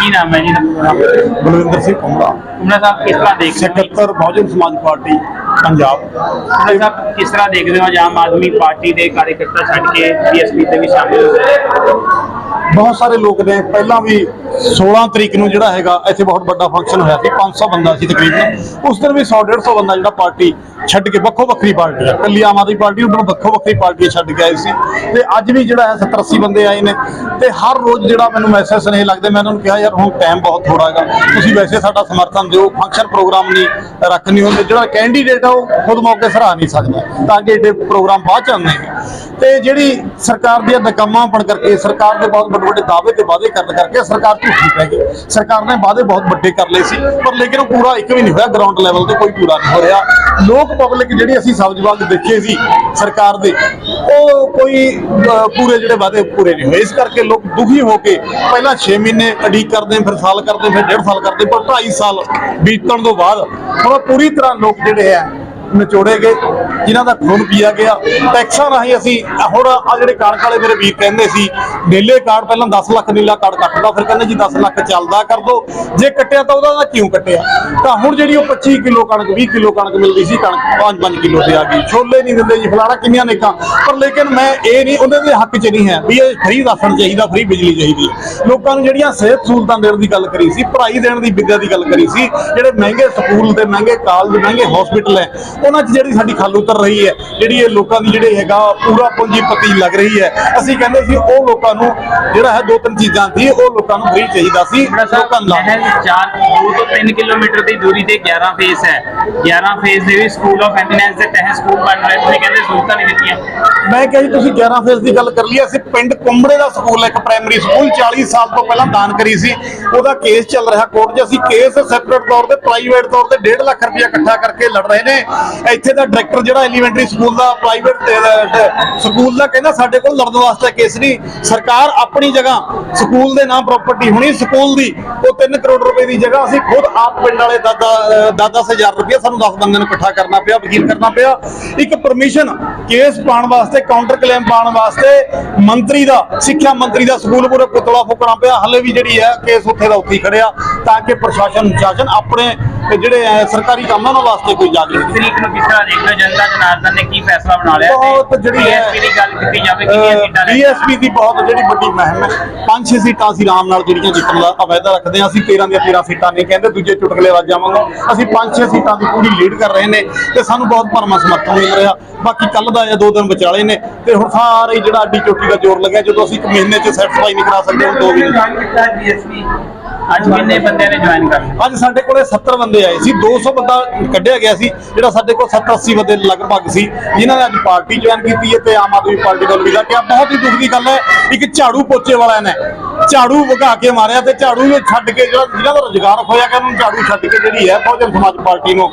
ਕੀ ਨਾਮ ਹੈ ਜੀ ਦਾ ਬਲਵਿੰਦਰ ਸਿੰਘ ਕੁਮਰਾ ਕੁਮਰਾ ਸਾਹਿਬ ਕਿਸ ਤਰ੍ਹਾਂ ਦੇਖਦੇ ਹੋ ਸਕੱਤਰ ਬਹੁਜਨ ਸਮਾਜ ਪਾਰਟੀ ਪੰਜਾਬ। ਕੁਮਰਾ ਸਾਹਿਬ ਕਿਸ ਤਰ੍ਹਾਂ ਦੇਖਦੇ ਹੋ ਆਮ ਆਦਮੀ ਪਾਰਟੀ ਦੇ ਕਾਰਜਕਰਤਾ ਛੱਡ ਕੇ ਬੀਐਸਪੀ ਤੇ ਵੀ ਸ਼ਾਮਿਲ ਹੋ ਗਏ? ਬਹੁਤ ਸਾਰੇ ਲੋਕ ਨੇ ਪਹਿਲਾਂ ਵੀ 16 ਤਰੀਕ ਨੂੰ ਜਿਹੜਾ ਹੈਗਾ ਇੱਥੇ ਬਹੁਤ ਵੱਡਾ ਫੰਕਸ਼ਨ ਹੋਇਆ ਸੀ 500 ਬੰਦਾ ਸੀ ਤਕਰੀਬਨ। ਉਸ ਦਿਨ ਵੀ 100 150 ਬੰਦਾ ਜਿਹੜਾ ਪਾਰਟੀ ਛੱਡ ਕੇ ਵੱਖੋ ਵੱਖਰੀ ਪਾਰਟੀਆਂ ਆ। ਕੱਲੀ ਆਮ ਆਦਮੀ ਪਾਰਟੀ ਉਹਨਾਂ ਨੂੰ ਵੱਖੋ ਵੱਖਰੀ ਪਾਰਟੀਆਂ ਛੱਡ ਕੇ ਆਏ ਸੀ। ਤੇ ਅੱਜ ਵੀ ਜਿਹੜਾ ਹੈ 70 80 ਬੰਦੇ ਆਏ ਨੇ। ਤੇ ਹਰ ਰੋਜ਼ ਜਿਹੜਾ ਮੈਨੂੰ ਮੈਸੇਜ ਸੁਨੇਹੇ ਲੱਗਦੇ, ਮੈਂ ਉਹਨਾਂ ਨੂੰ ਕਿਹਾ, ਯਾਰ, ਹੁਣ ਟਾਈਮ ਬਹੁਤ ਥੋੜਾ ਹੈਗਾ। ਤੁਸੀਂ ਵੈਸੇ ਸਾਡਾ ਸਮਰਥਨ ਦਿਓ ਫੰਕਸ਼ਨ ਪ੍ਰੋਗਰਾਮ ਨਹੀਂ ਰੱਖਣੀ ਹੁੰਦੇ। ਜਿਹੜਾ ਕੈਂਡੀਡੇਟ ਆ, ਉਹ ਖੁਦ ਮੌਕੇ ਸਰਾ ਨਹੀਂ ਸਕਦਾ। ਤਾਂ ਕਿ ਇਹਦੇ ਪ੍ਰੋਗਰਾਮ ਬਾਅਦ ਚ ਆਉਂਦੇ ਨੇ। ਤੇ ਜਿਹੜੀ ਸਰਕਾਰ ਦੀਆਂ ਨਕਾਮਾਪਣ ਕਰਕੇ, ਸਰਕਾਰ ਦੇ ਬਹੁਤ ਵੱਡੇ ਵੱਡੇ ਦਾਅਵੇ ਤੇ ਵਾਅਦੇ ਕਰਨ ਕਰਕੇ ਸਰਕਾਰ ਝੂਠੀ ਪੈ ਗਈ। ਸਰਕਾਰ ਨੇ ਵਾਅਦੇ ਬਹੁਤ ਵੱਡੇ ਕਰ ਲਏ ਸੀ, ਪਰ ਲੇਕਿਨ ਉਹ ਪੂਰਾ ਇੱਕ ਵੀ ਨਹੀਂ ਹੋਇਆ ਗਰਾਊਂਡ ਲੈਵਲ ਤੇ ਕੋਈ ਪੂਰਾ ਨਹੀਂ ਹੋ ਰਿਹਾ ਲੋਕ ਪਬਲਿਕ ਜਿਹੜੀ ਅਸੀਂ ਸਬਜ਼ ਬਾਗ ਦੇਖੇ ਸੀ ਸਰਕਾਰ ਦੇ, ਉਹ ਕੋਈ ਪੂਰੇ ਜਿਹੜੇ ਵਾਅਦੇ ਪੂਰੇ ਨਹੀਂ ਹੋਏ। ਇਸ ਕਰਕੇ ਲੋਕ ਦੁਖੀ ਹੋ ਕੇ ਪਹਿਲਾਂ 6 ਮਹੀਨੇ ਅਡੀਕ ਕਰਦੇ, ਫਿਰ ਸਾਲ ਕਰਦੇ, ਫਿਰ ਡੇਢ ਸਾਲ ਕਰਦੇ, ਪਰ 2.5 ਸਾਲ ਬੀਤਣ ਤੋਂ ਬਾਅਦ ਹੁਣ ਪੂਰੀ ਤਰ੍ਹਾਂ ਲੋਕ ਜਿਹੜੇ ਆ ਨਿਚੋੜੇ ਗਏ, ਜਿਨ੍ਹਾਂ ਦਾ ਖੂਨ ਪੀਆ ਗਿਆ। ਟੈਕਸਾਂ ਰਾਹੀਂ ਅਸੀਂ ਹੁਣ ਆ ਜਿਹੜੇ ਕਣਕ ਵਾਲੇ ਮੇਰੇ ਵੀਰ ਕਹਿੰਦੇ ਸੀ ਨੀਲੇ ਕਾਰਡ ਪਹਿਲਾਂ 10 ਲੱਖ ਨੀਲਾ ਕਾਰਡ ਕੱਟਦਾ, ਫਿਰ ਕਹਿੰਦੇ ਜੀ 10 ਲੱਖ ਚੱਲਦਾ ਕਰ ਦੋ। ਜੇ ਕੱਟਿਆ ਤਾਂ ਉਹਦਾ ਕਿਉਂ ਕੱਟਿਆ? ਤਾਂ ਹੁਣ ਜਿਹੜੀ ਉਹ 25 ਕਿਲੋ ਕਣਕ 20 ਕਿਲੋ ਕਣਕ ਮਿਲਦੀ ਸੀ, ਕਣਕ 5-5 ਕਿਲੋ ਤੇ ਆ ਗਈ। ਛੋਲੇ ਨਹੀਂ ਦਿੰਦੇ ਜੀ, ਫਲਾਣਾ ਕਿੰਨੀਆਂ ਨੇਕਾਂ। ਪਰ ਲੇਕਿਨ ਮੈਂ ਇਹ ਨਹੀਂ, ਉਹਦੇ ਦੇ ਹੱਕ 'ਚ ਨਹੀਂ ਹੈ ਵੀ ਇਹ ਫ੍ਰੀ ਰਾਸ਼ਨ ਚਾਹੀਦਾ, ਫ੍ਰੀ ਬਿਜਲੀ ਚਾਹੀਦੀ ਹੈ। ਲੋਕਾਂ ਨੂੰ ਜਿਹੜੀਆਂ ਸਿਹਤ ਸਹੂਲਤਾਂ ਦੇਣ ਦੀ ਗੱਲ ਕਰੀ ਸੀ, ਪੜ੍ਹਾਈ ਦੇਣ ਦੀ, ਵਿੱਦਿਆ ਦੀ ਗੱਲ ਕਰੀ ਸੀ, ਜਿਹੜੇ ਮਹਿੰਗੇ ਸਕੂਲ ਤੇ, ਮਹਿੰਗੇ ਕਾਲਜ, ਮਹਿੰਗੇ ਹਸਪੀਟਲ ਹੈ ਉਹਨਾਂ 'ਚ ਜਿਹੜੀ ਸਾਡੀ ਖੱਲ ਉਤਰ ਰਹੀ ਹੈ ਜਿਹੜੀ ਇਹ ਲੋਕਾਂ ਦੀ ਜਿਹੜੇ ਹੈਗਾ ਪੂਰਾ ਪੂੰਜੀਪਤੀ ਲੱਗ ਰਹੀ ਹੈ ਅਸੀਂ ਕਹਿੰਦੇ ਸੀ ਉਹ ਲੋਕਾਂ ਨੂੰ ਜਿਹੜਾ ਹੈ ਦੋ ਤਿੰਨ ਚੀਜ਼ਾਂ ਸੀ ਉਹ ਲੋਕਾਂ ਨੂੰ ਫ੍ਰੀ ਚਾਹੀਦਾ ਸੀ ਲੋਕਾਂ ਨੂੰ ਮਹਿਜ਼ 4 2 ਤੋਂ 3 ਕਿਲੋਮੀਟਰ ਦੀ ਦੂਰੀ ਤੇ 11 ਫੇਸ ਹੈ। 11 ਫੇਸ ਦੇ ਵੀ ਸਕੂਲ ਆਫ ਐਮੀਨੈਂਸ ਦੇ ਤਹਿਤ ਸਕੂਲ ਬਣ ਰਹੇ ਤੁਸੀਂ ਕਹਿੰਦੇ ਸਹੂਲਤਾਂ ਨਹੀਂ ਦਿੱਤੀਆਂ। ਮੈਂ ਕਿਹਾ ਜੀ ਤੁਸੀਂ 11 ਫੇਸ ਦੀ ਗੱਲ ਕਰ ਲਈ ਅਸੀਂ ਪਿੰਡ ਕੁੰਬੜੇ ਦਾ ਸਕੂਲ ਇੱਕ ਪ੍ਰਾਇਮਰੀ ਸਕੂਲ 40 ਸਾਲ ਤੋਂ ਪਹਿਲਾਂ ਦਾਨ ਕਰੀ ਸੀ। ਉਹਦਾ ਕੇਸ ਚੱਲ ਰਿਹਾ ਕੋਰਟ 'ਚ। ਅਸੀਂ ਕੇਸ ਸੈਪਰੇਟ ਤੌਰ ਤੇ ਪ੍ਰਾਈਵੇਟ ਤੌਰ ਤੇ 1.5 ਲੱਖ ਰੁਪਇਆ ਇਕੱਠਾ ਕਰਕੇ ਲੜ ਰਹੇ ਨੇ। ਇੱਥੇ ਦਾ ਡਾਇਰੈਕਟਰ ਜਿਹੜਾ ਐਲੀਮੈਂਟਰੀ ਸਕੂਲ ਦਾ ਪ੍ਰਾਈਵੇਟ ਸਕੂਲ ਦਾ ਕਹਿੰਦਾ ਸਾਡੇ ਕੋਲ ਲੜਨ ਵਾਸਤੇ ਕੇਸ ਨਹੀਂ। ਸਰਕਾਰ ਆਪਣੀ ਜਗ੍ਹਾ ਸਕੂਲ ਦੇ ਨਾਮ ਪ੍ਰਾਪਰਟੀ ਹੋਣੀ, ਸਕੂਲ ਦੀ ਉਹ 3 ਕਰੋੜ ਰੁਪਏ ਦੀ ਜਗ੍ਹਾ ਅਸੀਂ ਖੁਦ ਆਪ ਪਿੰਡ ਵਾਲੇ ਦਾਦਾ, ਅਹ ਦਾਦਾ ਸੇ ਹਜ਼ਾਰ ਰੁਪਏ ਸਾਨੂੰ 10 ਬੰਦਿਆਂ ਨੂੰ ਇਕੱਠਾ ਕਰਨਾ ਪਿਆ, ਵਕੀਲ ਕਰਨਾ ਪਿਆ। ਇੱਕ ਪਰਮਿਸ਼ਨ ਕੇਸ ਪਾਉਣ ਵਾਸਤੇ ਕਾਊਂਟਰ ਕਲੇਮ ਪਾਉਣ ਵਾਸਤੇ ਮੰਤਰੀ ਦਾ ਸਿੱਖਿਆ ਮੰਤਰੀ ਦਾ ਸਕੂਲ ਪੂਰੇ ਪੁਤਲਾ ਫੂਕਣਾ ਪਿਆ। ਹਲੇ ਵੀ ਜਿਹੜੀ ਹੈ ਕੇਸ ਉੱਥੇ ਦਾ ਉੱਥੇ ਖੜਿਆ ਤਾਂ ਕਿ ਪ੍ਰਸ਼ਾਸਨ ਸ਼ਾਸਨ ਆਪਣੇ ਜਿਹੜੇ ਸਰਕਾਰੀ ਕੰਮਾਂ ਉਹਨਾਂ ਵਾਸਤੇ ਕੋਈ ਜਾਗੇ ਤਰੀਕ ਨੂੰ ਕਿਸ ਤਰ੍ਹਾਂ ਦੇਖਦੇ ਹੋ ਜਨਤਾ ਜਨਾਰਦਨ ਨੇ ਕੀ ਫੈਸਲਾ ਬਣਾ ਲਿਆ ਬਹੁਤ ਜਿਹੜੀ BSP ਦੀ ਗੱਲ ਕੀਤੀ ਜਾਵੇ ਕਿੰਨੀਆਂ ਸੀਟਾਂ ਲੈ ਬੀਐਸਪੀ ਦੀ ਬਹੁਤ ਜਿਹੜੀ ਵੱਡੀ ਮਹਿਮ ਹੈ। ਪੰਜ ਛੇ ਸੀਟਾਂ ਅਸੀਂ ਆਰਾਮ ਨਾਲ ਜਿਹੜੀਆਂ ਜਿੱਤਣ ਦਾ ਵਾਅਦਾ ਰੱਖਦੇ ਹਾਂ। ਅਸੀਂ 13 ਦੀਆਂ 13 ਸੀਟਾਂ ਨਹੀਂ ਕਹਿੰਦੇ ਦੂਜੇ ਚੁਟਕਲੇ ਵੱਜ ਜਾਵਾਂਗੇ। ਅਸੀਂ ਪੰਜ ਛੇ ਸੀਟਾਂ ਦੀ ਪੂਰੀ ਲੀਡ ਕਰ ਰਹੇ ਨੇ ਤੇ ਸਾਨੂੰ ਬਹੁਤ ਭਰਮਾ ਸਮਰਥਨ ਮਿਲ ਰਿਹਾ। ਬਾਕੀ ਕੱਲ ਦਾ ਦੋ ਦਿਨ ਵਿਚਾਲੇ ਨੇ। ਤੇ ਹੁਣ ਸਾਰੇ ਹੀ ਜਿਹੜਾ ਅੱਡੀ ਚੋਟੀ ਦਾ ਜ਼ੋਰ ਲੱਗਿਆ ਜਦੋਂ ਅਸੀਂ ਇੱਕ ਮਹੀਨੇ 'ਚ ਸੈਟੀਸਫਾਈ ਨਹੀਂ ਕਰਾ ਸਕਦੇ ਹੁਣ ਦੋ ਮਹੀਨੇ ਅੱਜ ਕਿੰਨੇ ਬੰਦਿਆਂ ਨੇ ਜੁਆਇਨ ਕਰ ਲਿਆ? ਅੱਜ ਸਾਡੇ ਕੋਲੇ 70 ਬੰਦੇ ਆਏ ਸੀ 200 ਬੰਦਾ ਕੱਢਿਆ ਗਿਆ ਸੀ ਜਿਹੜਾ ਸਾਡੇ ਕੋਲ 70 80 ਬੰਦੇ ਲਗਭਗ ਸੀ ਜਿਨ੍ਹਾਂ ਨੇ ਅੱਜ ਪਾਰਟੀ ਜੁਆਇਨ ਕੀਤੀ ਹੈ ਤੇ ਆਮ ਆਦਮੀ ਪਾਰਟੀ ਦਾ ਵੀਜ਼ਾ ਕਿਹਾ। ਬਹੁਤ ਹੀ ਦੁੱਖ ਦੀ ਗੱਲ ਹੈ ਇੱਕ ਝਾੜੂ ਪੋਚੇ ਵਾਲਿਆਂ ਨੇ। ਝਾੜੂ ਵਗਾ ਕੇ ਮਾਰਿਆ ਤੇ ਝਾੜੂ ਨੂੰ ਛੱਡ ਕੇ ਜਿਹੜਾ ਜਿਹਨਾਂ ਦਾ ਰੁਜ਼ਗਾਰ ਹੋਇਆ ਗਿਆ ਉਹਨਾਂ ਨੂੰ ਝਾੜੂ ਛੱਡ ਕੇ ਜਿਹੜੀ ਹੈ ਬਹੁਜਨ ਸਮਾਜ ਪਾਰਟੀ ਨੂੰ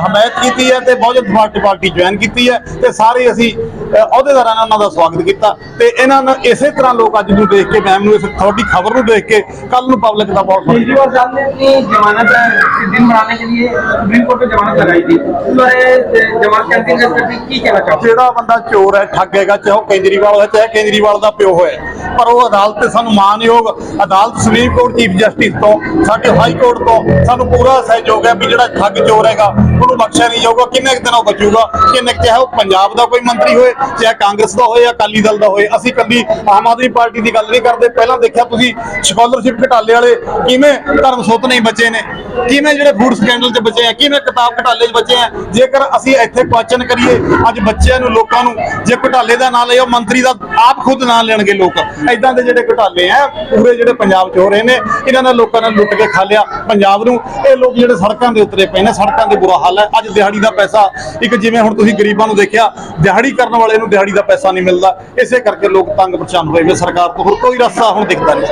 ਹਮਾਇਤ ਕੀਤੀ ਹੈ ਤੇ ਬਹੁਜਨ ਸਮਾਜ ਪਾਰਟੀ ਜੁਆਇਨ ਕੀਤੀ ਹੈ ਤੇ ਸਾਰੇ ਅਸੀਂ ਅਹੁਦੇਦਾਰਾਂ ਨੇ ਉਹਨਾਂ ਦਾ ਸਵਾਗਤ ਕੀਤਾ ਤੇ ਇਹਨਾਂ ਨੂੰ ਇਸੇ ਤਰ੍ਹਾਂ ਲੋਕ ਅੱਜ ਨੂੰ ਦੇਖ ਕੇ ਮੈਮ ਨੂੰ ਇਸ ਤੁਹਾਡੀ ਖਬਰ ਨੂੰ ਦੇਖ ਕੇ ਕੱਲ ਨੂੰ ਪਬਲਿਕ ਦਾ ਬਹੁਤ ਕੇਜਰੀਵਾਲ ਜਿਹੜਾ ਬੰਦਾ ਚੋਰ ਹੈ ਠੱਗ ਹੈਗਾ ਚਾਹੇ ਕੇਜਰੀਵਾਲ ਹੈ ਚਾਹੇ ਕੇਜਰੀਵਾਲ ਦਾ ਪਿਓ ਹੋਇਆ ਪਰ ਉਹ ਅਦਾਲਤ ਤੇ ਸਾਨੂੰ ਮਾਨਯੋਗ ਅਦਾਲਤ ਸੁਪਰੀਮ ਕੋਰਟ ਚੀਫ ਜਸਟਿਸ ਤੋਂ, ਸਾਡੇ ਹਾਈ ਕੋਰਟ ਤੋਂ ਸਾਨੂੰ ਪੂਰਾ ਸਹਿਯੋਗ ਹੈ ਵੀ ਜਿਹੜਾ ਠੱਗ ਚੋਰ ਹੈਗਾ, ਉਹਨੂੰ ਬਖਸ਼ਿਆ ਨਹੀਂ ਜਾਊਗਾ। ਕਿੰਨੇ ਕੁ ਦਿਨ ਉਹ ਬਚੂਗਾ? ਕਿੰਨੇ ਕੁ- ਚਾਹੇ ਉਹ ਪੰਜਾਬ ਦਾ ਕੋਈ ਮੰਤਰੀ ਹੋਏ, ਚਾਹੇ ਕਾਂਗਰਸ ਦਾ ਹੋਏ ਜਾਂ ਅਕਾਲੀ ਦਲ ਦਾ ਹੋਏ। ਅਸੀਂ ਕੱਲੀ ਆਮ ਆਦਮੀ ਪਾਰਟੀ ਦੀ ਗੱਲ ਨਹੀਂ ਕਰਦੇ। ਪਹਿਲਾਂ ਦੇਖਿਆ ਤੁਸੀਂ ਸਕਾਲਰਸ਼ਿਪ ਘਟਾਲੇ ਵਾਲੇ ਕਿਵੇਂ ਧਰਮ ਸੁੱਤ ਨਹੀਂ ਬਚੇ ਨੇ? ਕਿਵੇਂ ਜਿਹੜੇ ਫੂਡ ਸਕੈਂਡਲ 'ਚ ਬਚੇ ਆ? ਕਿਵੇਂ ਕਿਤਾਬ ਘਟਾਲੇ 'ਚ ਬਚੇ ਆ? ਜੇਕਰ ਅਸੀਂ ਇੱਥੇ ਕੁਐਸਚਨ ਕਰੀਏ, ਅੱਜ ਬੱਚਿਆਂ ਨੂੰ, ਲੋਕਾਂ ਨੂੰ, ਜੇ ਘਟਾਲੇ ਦਾ ਨਾਂ ਲਿਓ ਮੰਤਰੀ ਦਾ ਆਪ ਖੁਦ ਨਾਂ ਲੈਣਗੇ ਲੋਕ। ਐਦਾਂ ਦੇ ਜਿਹੜੇ ਘਟਾਲੇ ਆ, ਪੂਰੇ ਜਿਹੜੇ ਪੰਜਾਬ 'ਚ ਹੋ ਰਹੇ ਨੇ, ਇਹਨਾਂ ਨੇ ਲੋਕਾਂ ਨੇ ਲੁੱਟ ਕੇ ਖਾ ਲਿਆ ਪੰਜਾਬ ਨੂੰ। ਇਹ ਲੋਕ ਜਿਹੜੇ ਸੜਕਾਂ ਦੇ ਉਤਰੇ ਪਏ ਨੇ, ਸੜਕਾਂ ਦੇ ਬੁਰਾ ਹਾਲ ਹੈ। ਅੱਜ ਦਿਹਾੜੀ ਦਾ ਪੈਸਾ, ਇੱਕ ਜਿਵੇਂ ਹੁਣ ਤੁਸੀਂ ਗਰੀਬਾਂ ਨੂੰ ਦੇਖਿਆ, ਦਿਹਾੜੀ ਕਰਨ ਵਾਲੇ ਨੂੰ ਦਿਹਾੜੀ ਦਾ ਪੈਸਾ ਨਹੀਂ ਮਿਲਦਾ। ਇਸੇ ਕਰਕੇ ਲੋਕ ਤੰਗ ਪਰੇਸ਼ਾਨ ਹੋਏ ਵੇ ਸਰਕਾਰ ਤੋਂ। ਹੋਰ ਕੋਈ ਰਸਤਾ ਹੁਣ ਦਿਖਦਾ ਨਹੀਂ।